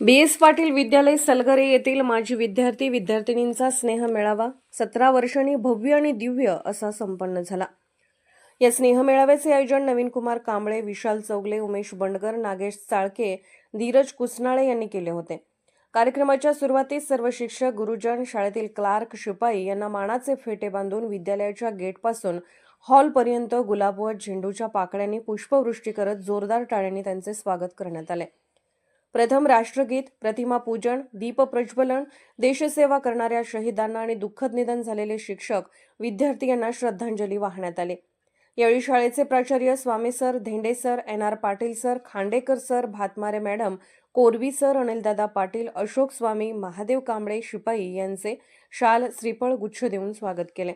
बी S Patil विद्यालय सलगरे येथील माजी विद्यार्थी विद्यार्थिनींचा स्नेह मेळावा सतरा वर्षांनी भव्य आणि दिव्य असा संपन्न झाला. या स्नेह मेळाव्याचे आयोजन नवीन कुमार कांबळे विशाल चौगले उमेश बंडगर नागेश चाळके धीरज कुसनाळे यांनी केले होते. कार्यक्रमाच्या सुरुवातीस सर्व शिक्षक गुरुजन शाळेतील क्लार्क शिपाई यांना मानाचे फेटे बांधून विद्यालयाच्या गेटपासून हॉलपर्यंत गुलाब व झेंडूच्या पाकड्यांनी पुष्पवृष्टी करत जोरदार टाळ्यांनी त्यांचे स्वागत करण्यात आले. प्रथम राष्ट्रगीत प्रतिमा पूजन दीपप्रज्वलन देशसेवा करणाऱ्या शहीदांना आणि दुःखद निधन झालेले शिक्षक विद्यार्थी यांना श्रद्धांजली वाहण्यात आली. यावेळी शाळेचे प्राचार्य Swami sir Dhende sir N R Patil sir Khandekar sir Bhatmare madam Korvi sir अनिलदादा Patil Ashok Swami Mahadev Kamble शिपाई यांचे शाल श्रीफळ गुच्छ देऊन स्वागत केले.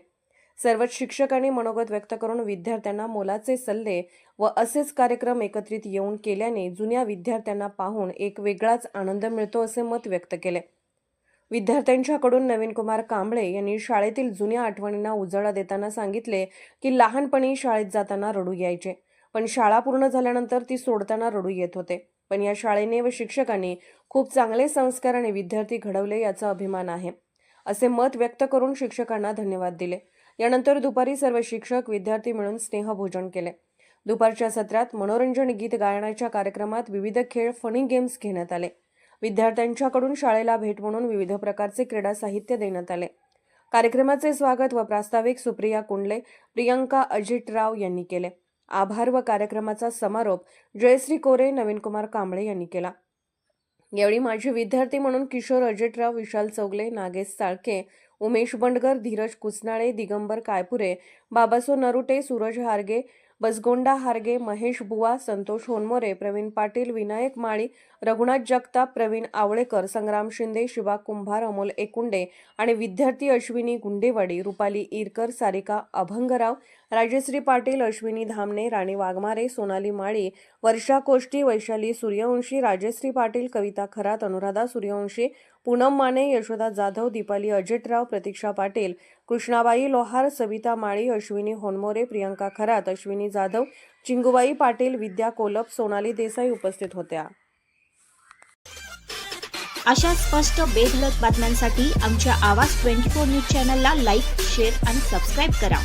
सर्वच शिक्षकांनी मनोगत व्यक्त करून विद्यार्थ्यांना मोलाचे सल्ले व असेच कार्यक्रम एकत्रित येऊन केल्याने जुन्या विद्यार्थ्यांना पाहून एक वेगळाच आनंद मिळतो असे मत व्यक्त केले. विद्यार्थ्यांच्याकडून नवीन कुमार कांबळे यांनी शाळेतील जुन्या आठवणींना उजाळा देताना सांगितले की लहानपणी शाळेत जाताना रडू यायचे. पण शाळा पूर्ण झाल्यानंतर ती सोडताना रडू येत होते. पण या शाळेने व शिक्षकांनी खूप चांगले संस्कार आणि विद्यार्थी घडवले याचा अभिमान आहे. असे मत व्यक्त करून शिक्षकांना धन्यवाद दिले. यानंतर दुपारी सर्व शिक्षक विद्यार्थी मिळून स्नेहभोजन केले. दुपारच्या सत्रात मनोरंजन गीत गायनाच्या कार्यक्रमात विविध खेळ फनी गेम्स घेण्यात आले. विद्यार्थ्यांच्याकडून शाळेला भेट म्हणून विविध प्रकारचे क्रीडा साहित्य देण्यात आले. कार्यक्रमाचे स्वागत व प्रास्ताविक सुप्रिया कुंडले प्रियंका अजितराव यांनी केले. आभार व कार्यक्रमाचा समारोप जयश्री कोरे नवीन कुमार कांबळे यांनी केला. यावेळी माझे विद्यार्थी म्हणून किशोर अजितराव विशाल चौगले नागेश साळके उमेश बंडगर धीरज कुसनाळे दिगंबर कायपुरे बाबासो नरुटे सूरज हारगे बसगोंडा हारगे महेश बुवा संतोष होनमोरे प्रवीण पाटील विनायक माळी रघुनाथ जगताप प्रवीण आवळेकर संग्राम शिंदे शिवा कुंभार अमोल एकुंडे आणि विद्यार्थी अश्विनी गुंडेवाडी रुपाली इरकर सारिका अभंगराव राजश्री पाटील अश्विनी धामणे राणी वाघमारे सोनाली माळी वर्षा कोष्टी वैशाली सूर्यवंशी राजश्री पाटील कविता खरात अनुराधा सूर्यवंशी पूनम माने यशोदा जाधव दीपाली अजितराव प्रतीक्षा पाटील कृष्णाबाई लोहार सविता माळी अश्विनी होनमोरे प्रियंका खरात अश्विनी जाधव चिंगुबाई पाटील विद्या कोलप सोनाली देसाई उपस्थित होत्या. अशा स्पष्ट बेधडक बातम्यांसाठी आमच्या आवाज ट्वेंटी फोर न्यूज चॅनलला लाईक शेअर आणि सबस्क्राईब करा.